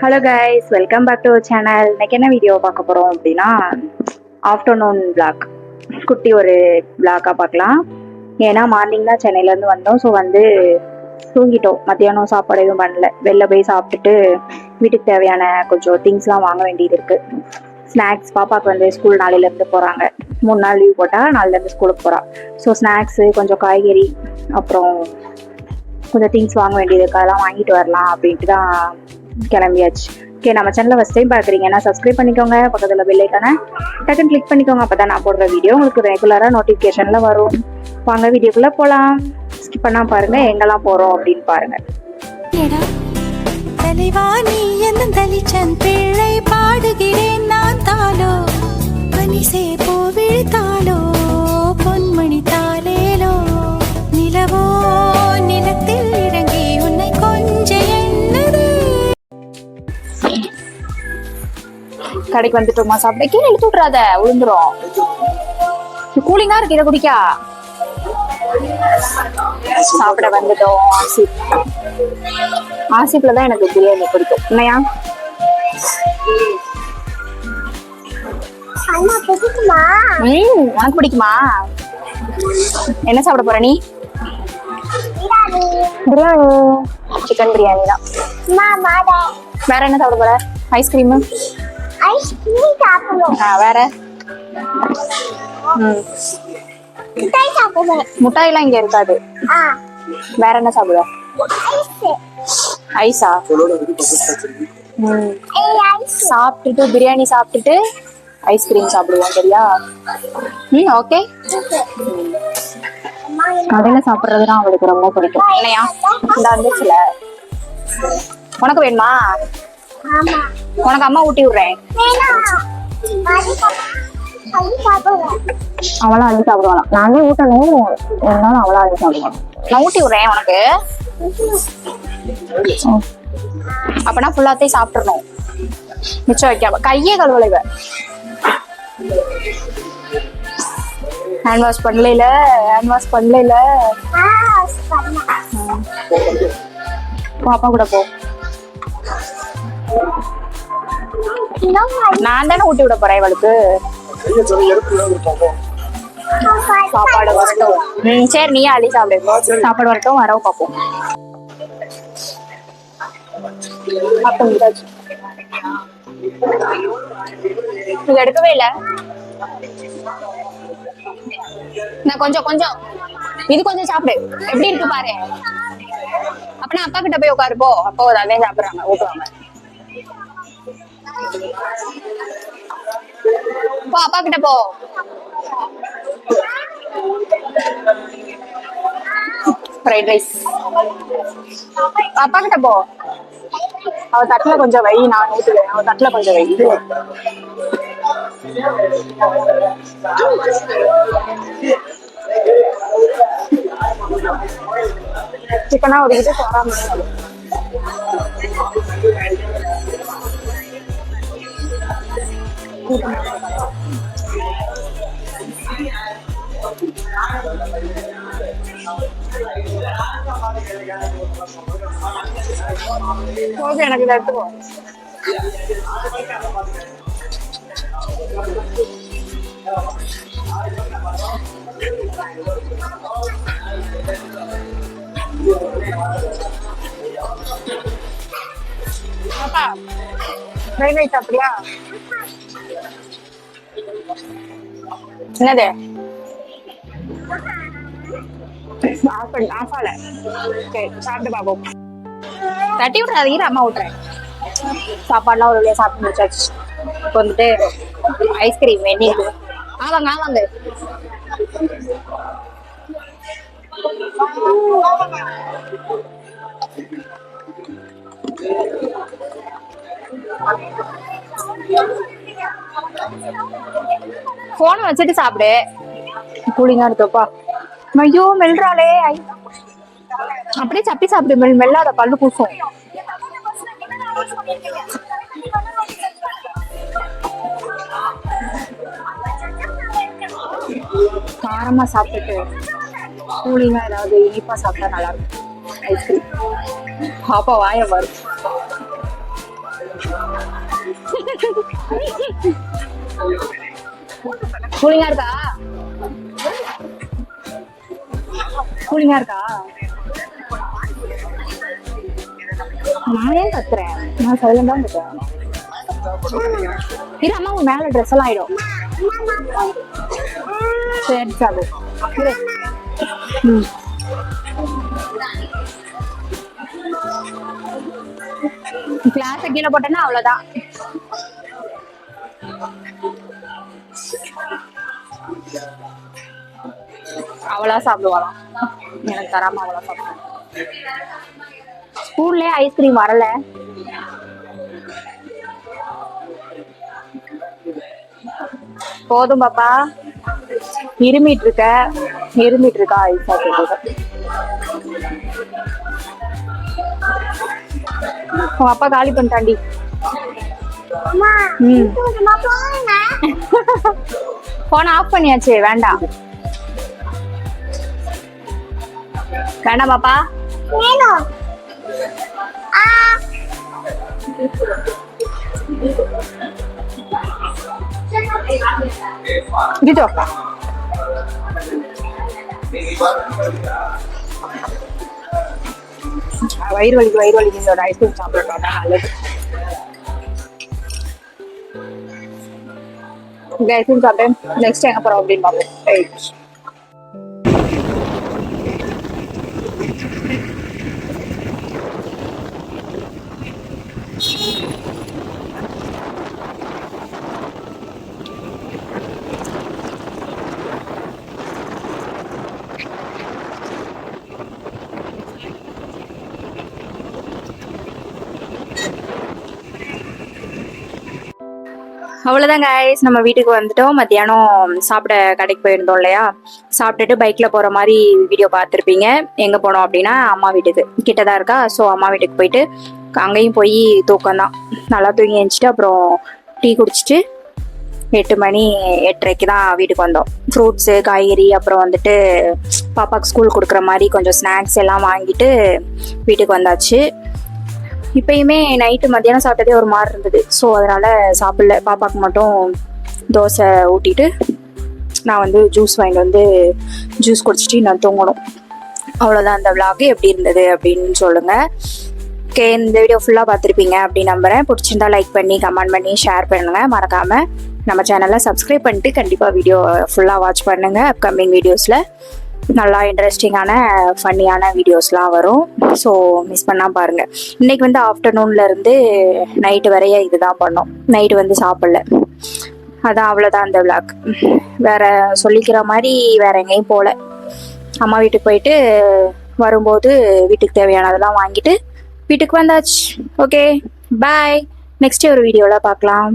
Hello guys welcome back to channel இன்னைக்கு என்ன video பார்க்க போகிறோம் அப்படின்னா ஆஃப்டர்நூன் பிளாக் குட்டி ஒரு பிளாக்காக பார்க்கலாம். ஏன்னா மார்னிங் தான் சென்னையிலேருந்து வந்தோம். ஸோ வந்து தூங்கிட்டோம். மத்தியானம் சாப்பாடு எதுவும் பண்ணல. வெளில போய் சாப்பிட்டுட்டு வீட்டுக்கு தேவையான கொஞ்சம் திங்ஸ்லாம் வாங்க வேண்டியது இருக்குது ஸ்நாக்ஸ் பாப்பாவுக்கு வந்து ஸ்கூல் நாளையிலேருந்து போகிறாங்க மூணு நாள் லீவ் போட்டால் நாளிலேருந்து ஸ்கூலுக்கு போகிறான் ஸோ ஸ்நாக்ஸு கொஞ்சம் காய்கறி அப்புறம் கொஞ்சம் திங்ஸ் வாங்க வேண்டியது இருக்குது அதெல்லாம் வாங்கிட்டு வரலாம் அப்படின்ட்டு தான் கிளம்பியாச்சு. ஓகே நம்ம சேனலை ஃபஸ்ட் டைம் பார்க்குறீங்கன்னா சப்ஸ்கிரைப் பண்ணிக்கோங்க. பக்கத்தில் பெல்லைக்கான டக்குன்னு கிளிக் பண்ணிக்கோங்க. அப்போ தான் நான் போடுற வீடியோ உங்களுக்கு ரெகுலராக நோட்டிஃபிகேஷனில் வரும். வாங்க வீடியோக்குள்ளே போகலாம் ஸ்கிப் பண்ணால் பாருங்கள் எங்கெல்லாம் போகிறோம் அப்படின்னு பாருங்கள் தலைவா நீ என்னும் தலிச்சன் பிள்ளை பாடுகிறேன் நான் தாளோ? பனிசே பூவிழித்தாளோ பொன்மணி கடைக்கு வந்துட்டோமா சாப்பிட. கீழே இழுத்து விட்றாத விழுந்துரும். கூலிங்காக இருக்கு இதை குடிக்கா. சாப்பிட வந்துட்டோம் ஆசிப். ஆசிப்ல தான் எனக்கு பிரியாணி பிடிக்கும். இல்லையா உனக்கு பிடிக்குமா? என்ன சாப்பிட போற நீ? பிரியாணி. சிக்கன் பிரியாணி தான். மாமா வேற என்ன சாப்பிட போற? ஐஸ்கிரீம்? ஐஸ்கிரீம் சாப்பிடணும். வேற? மிட்டாய் சாப்பிடுவேன் முட்டாயெல்லாம் இங்க இருக்காது. வேற என்ன சாப்பிடுவ? ஐஸ். சாப்பிட்டுட்டு பிரியாணி சாப்பிட்டுட்டு ஐஸ்கிரீம் சாப்பிடுவோம் சரியா? ம் ஓகே. கடையில சாப்பிடுறதுனா அவளுக்கு ரொம்ப பிடிக்கும். இல்லையா? இந்த வந்துச்சுல உனக்கு வேணுமா? உனக்கு அம்மா ஊட்டி விடுறேன் அவளும் அள்ளி சாப்பிடுவாளாம் நானே ஊட்டணும் இருந்தாலும் அவளும் அள்ளி சாப்பிடுவாளாம் நான் ஊட்டி விடுறேன் உனக்கு. அப்பனா ஃபுல்லாத்தையும் சாப்பிட்டுறணும். மிச்சம் வைக்காம. கையே கழுவல இவ. ஹேண்ட் வாஷ் பண்ணல ஹேண்ட் வாஷ் பண்ணல பண்ணா. பாப்பா கூட போ. நான் தானே ஊட்டி விட போறேன் இவளுக்கு. சாப்பாடு வரட்டும். ம் சரி நீயா அள்ளி சாப்பிடு. சாப்பாடு வரட்டும் வரவும் பார்ப்போம். இது எடுக்கவே இல்ல. நான் கொஞ்சம் கொஞ்சம். இது கொஞ்சம் சாப்பிடு. எப்படி இருக்கு பாரு. அப்பனா அப்பா கிட்ட போய் உட்காருப்போ அப்போ ஒரு அதே சாப்பிடுறாங்க ஊட்டுவாங்க போ அப்பா கிட்ட போ. ஃப்ரைட் ரைஸ் அப்பா கிட்ட போ. அவ தட்டுல கொஞ்சம் வை நான் ஊத்துவேன். அவ தட்டுல கொஞ்சம் வை. சிக்கனா ஒதுக்கிட்டு சாராம போதும் எனக்கு இதை எடுத்துக்கோ. பாப்பா ஃப்ரைட் அப்படியா என்னது? ஆஃப் பண்ணு ஆஃப் ஆல சரி சாப்பிட்டு பாப்போம். தட்டி விட்றாது இரு அம்மா விட்றேன் சாப்பாடுலாம் ஒரு வழியாக சாப்பிட்டு முடிச்சாச்சு. இப்போ வந்துட்டு ஐஸ்கிரீம் வெந்நீர் ஆவாங்க ஆவாங்க போனை வச்சுட்டு சாப்பிடு. கூலிங்கா இருக்குப்பா ஐயோ மெல்றாளே. அப்படியே சப்பி சாப்பிடு மெல் மெல்லாத பல்லு கூசும் காரமா சாப்பிட்டுட்டு கூலிங்கா ஏதாவது இனிப்பா சாப்பிட்டா நல்லா இருக்கும் ஐஸ்கிரீம் பாப்பா வாய வரும் கூலிங்கா இருக்கா? கூலிங்கா இருக்கா? நான் ஏன் கத்துறேன். நான் சைலண்டா கத்துறேன் இரு அம்மா உன் மேல ட்ரெஸ் எல்லாம் ஆயிடும். சரி சாபு ம். கீழே போட்டேன்னா அவ்வளவுதான். அவளா சாப்பிடுவாளாம். எனக்கு தராம அவளா சாப்பிடுவான் ஸ்கூல்ல ஐஸ்கிரீம் வரல. போதும் பாப்பா. இருமிட்டு இருக்க இருமிட்டு இருக்கா ஐஸ் சாப்பிட்டு உன் அப்பா காலி பண்ணிட்டாண்டி. ம். போன ஆஃப் பண்ணியாச்சு வேண்டாம். வேண்டாம் பாப்பா. கிட்டோ வயிறு வலிக்கு வயிறு வலிக்கு இந்த ஐஸ்கிரீம் சாப்பிடலாம் அதான் நல்லது இந்த ஐஸ்கிரீம் சாப்பிட்டேன் நெக்ஸ்ட் எங்கே போகிறோம் அப்படின்னு பார்ப்போம் அவ்வளோதான் கைஸ் நம்ம வீட்டுக்கு வந்துட்டோம். மத்தியானம் சாப்பிட கடைக்கு போயிருந்தோம் இல்லையா? சாப்பிட்டுட்டு பைக்கில் போகிற மாதிரி வீடியோ பார்த்துருப்பீங்க. எங்கே போனோம் அப்படின்னா அம்மா வீட்டுக்கு. கிட்ட தான் இருக்கா? ஸோ அம்மா வீட்டுக்கு போயிட்டு அங்கேயும் போய் தூக்கம் தான் நல்லா தூங்கி எழுந்துச்சிட்டு அப்புறம் டீ குடிச்சிட்டு எட்டு மணி எட்டரைக்கு தான் வீட்டுக்கு வந்தோம். ஃப்ரூட்ஸு காய்கறி அப்புறம் வந்துட்டு பாப்பாவுக்கு ஸ்கூல் கொடுக்குற மாதிரி கொஞ்சம் ஸ்நாக்ஸ் எல்லாம் வாங்கிட்டு வீட்டுக்கு வந்தாச்சு. இப்பயுமே நைட்டு மத்தியானம் சாப்பிட்டதே ஒரு மாதிரி இருந்தது. ஸோ அதனால சாப்பிடல. பாப்பாக்கு மட்டும் தோசை ஊட்டிட்டு நான் வந்து ஜூஸ் வாங்கிட்டு வந்து ஜூஸ் குடிச்சிட்டு நான் தூங்கணும். அவ்வளோதான் அந்த விளாக் எப்படி இருந்தது அப்படின்னு சொல்லுங்க. ஓகே இந்த வீடியோ ஃபுல்லாக பார்த்துருப்பீங்க அப்படின்னு நம்புகிறேன் பிடிச்சிருந்தா லைக் பண்ணி கமெண்ட் பண்ணி ஷேர் பண்ணுங்கள் மறக்காமல் நம்ம சேனலை சப்ஸ்கிரைப் பண்ணிட்டு கண்டிப்பாக வீடியோ ஃபுல்லாக வாட்ச் பண்ணுங்க. அப்கமிங் வீடியோஸில் நல்லா இன்ட்ரெஸ்டிங்கான ஃபன்னியான வீடியோஸ்லாம் வரும். ஸோ மிஸ் பண்ணால் பாருங்கள் இன்னைக்கு வந்து ஆஃப்டர்நூன்லேருந்து நைட்டு வரைய இதுதான் பண்ணோம். நைட்டு வந்து சாப்பிடல. அதான் அவ்வளோதான் அந்த விளாக் வேறு சொல்லிக்கிற மாதிரி வேற எங்கேயும் போகல அம்மா வீட்டுக்கு போயிட்டு வரும்போது வீட்டுக்கு தேவையானதெல்லாம் வாங்கிட்டு வீட்டுக்கு வந்தாச்சு. ஓகே பாய் நெக்ஸ்ட் ஒரு வீடியோவில் பார்க்கலாம்.